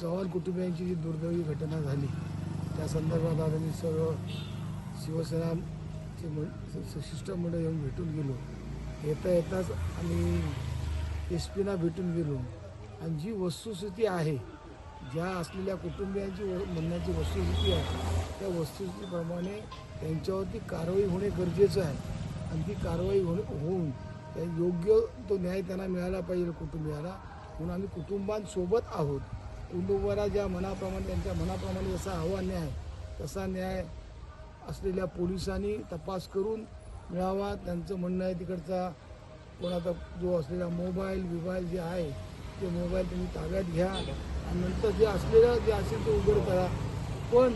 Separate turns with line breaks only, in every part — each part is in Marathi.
चव्हाण कुटुंबियांची जी दुर्दैवी घटना झाली त्या संदर्भात आज आम्ही सर्व शिवसेनाचे म- शिष्टमंडळ येऊन भेटून गेलो. येता येताच आम्ही एस पीना भेटून गेलो. आणि जी वस्तुस्थिती आहे ज्या असलेल्या कुटुंबियांची व- म्हणण्याची वस्तुस्थिती आहे त्या वस्तुस्थितीप्रमाणे त्यांच्यावरती कारवाई होणे गरजेचं आहे. आणि ती कारवाई होणे होऊन त्या योग्य तो न्याय त्यांना मिळाला पाहिजे कुटुंबियाला. म्हणून आम्ही कुटुंबांसोबत आहोत. कुटुंबाला ज्या मनाप्रमाणे त्यांच्या मनाप्रमाणे जसा हवा न्याय तसा न्याय असलेल्या पोलिसांनी तपास करून मिळावा. त्यांचं म्हणणं आहे तिकडचा कोणाचा जो असलेला मोबाईल बिबाईल जे आहे ते मोबाईल तुम्ही ताब्यात घ्या. आणि नंतर जे असलेलं जे असेल ते उघड करा. पण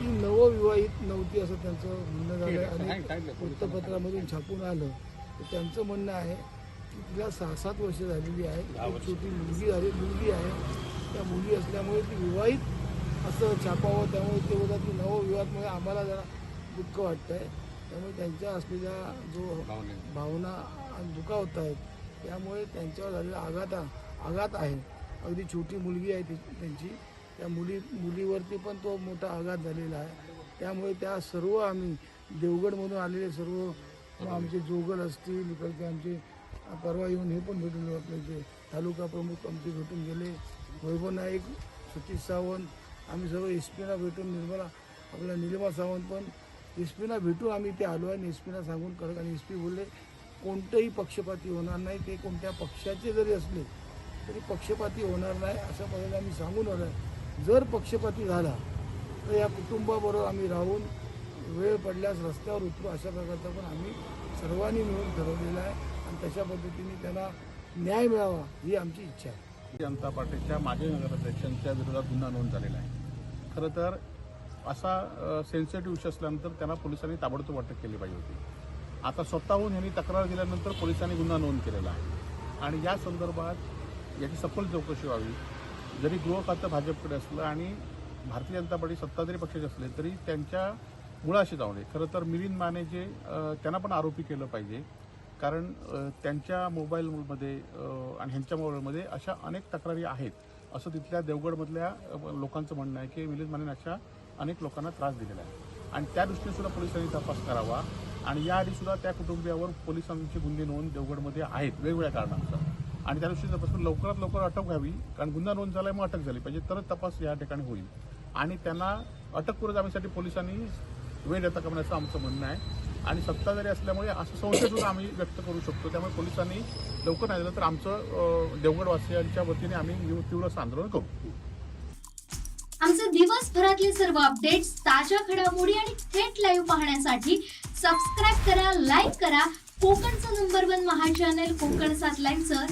ती नवविवाहित नव्हती असं त्यांचं म्हणणं झालं. आणि वृत्तपत्रामधून छापून आलं. तर त्यांचं म्हणणं आहे तिला सहा सात वर्ष झालेली आहे. एक छोटी मुलगी झाली मुलगी आहे. त्या मुली असल्यामुळे ती विवाहित असं छापावं त्यामुळे ते बोलतात की नवविवाहामुळे आम्हाला जरा दुःख वाटतं आहे त्यामुळे त्यांच्या असलेल्या जो भावना. आणि दुखावत आहेत त्यामुळे त्यांच्यावर झालेला आघात आघात आहे. अगदी छोटी मुलगी आहे ती त्यांची. त्या मुली मुलीवरती पण तो मोठा आघात झालेला आहे. त्यामुळे त्या सर्व आम्ही देवगडमधून आलेले सर्व आमचे जोगल असतील इकडचे आमचे परवा येऊन हे पण भेटून गेले आपले तालुका प्रमुख आमचे भेटून गेले वैभव नाईक सतीश सावंत आम्ही सर्व एस पीना भेटून निर्मला आपल्या निलिमा सावंत पण एस पीना भेटून आम्ही ते आलो आहे एस पीना सांगून करत आणि एस पी बोलले कोणतंही पक्षपाती होणार नाही ते कोणत्या पक्षाचे जरी असले तरी पक्षपाती होणार नाही अशा पद्धतीने आम्ही सांगून आलो आहे जर पक्षपाती झाला तर या कुटुंबाबरोबर आम्ही राहून वेळ पडल्यास रस्त्यावर उतरू अशा प्रकारचा पण आम्ही सर्वांनी मिळून ठरवलेला आहे. आणि तशा पद्धतीने त्याला न्याय मिळावा ही आमची इच्छा आहे.
जनता पार्टीच्या माजी नगराध्यक्षांच्या विरोधात गुन्हा नोंद झालेला आहे. खरं तर असा सेन्सिटिव्ह विषय असल्यानंतर त्यांना पोलिसांनी ताबडतोब अटक केली पाहिजे होती. आता स्वतःहून यांनी तक्रार दिल्यानंतर पोलिसांनी गुन्हा नोंद केलेला आहे. आणि या संदर्भात याची सखोल चौकशी व्हावी. जरी गृह खातं भाजपकडे असलं आणि भारतीय जनता पार्टी सत्ताधारी पक्षाचे असले तरी त्यांच्या मुळाशी जाऊ नये. खरं तर मिलिंद माने जे त्यांना पण आरोपी केलं पाहिजे. कारण त्यांच्या मोबाईलमध्ये आणि ह्यांच्या मोबाईलमध्ये अशा अनेक तक्रारी आहेत. असं तिथल्या देवगडमधल्या लोकांचं म्हणणं आहे की मिलिंद मानेन अशा अनेक लोकांना त्रास दिलेला आहे. आणि त्या दृष्टीने सुद्धा पोलिसांनी तपास करावा. आणि या सुद्धा त्या कुटुंबियावर पोलिसांची गुन्हे नोंद देवगडमध्ये आहेत वेगवेगळ्या कारणांचा आणि त्या दृष्टीने तपासून लवकरात लवकर अटक व्हावी. कारण गुन्हा नोंद झाला मग अटक झाली पाहिजे. तरच तपास या ठिकाणी होईल. आणि त्यांना अटक करून जाण्यासाठी पोलिसांनी वेळ देता करण्याचं आमचं म्हणणं आहे. आणि सत्ताधारी असल्यामुळे असं संशय सुद्धा आम्ही व्यक्त करू शकतो. त्यामुळे पोलिसांनी लवकर नाही दिलं तर आमचं देवगडवासियांच्या वतीने आम्ही तीव्र असं आंदोलन करू.
आमचे दिवसभरातले सर्व अपडेट्स ताज्या घडामोडी आणि थेट लाईव्ह पाहण्यासाठी सबस्क्राईब करा लाईक करा. कोकणचं नंबर वन महा चॅनल कोकण सात लाईनचं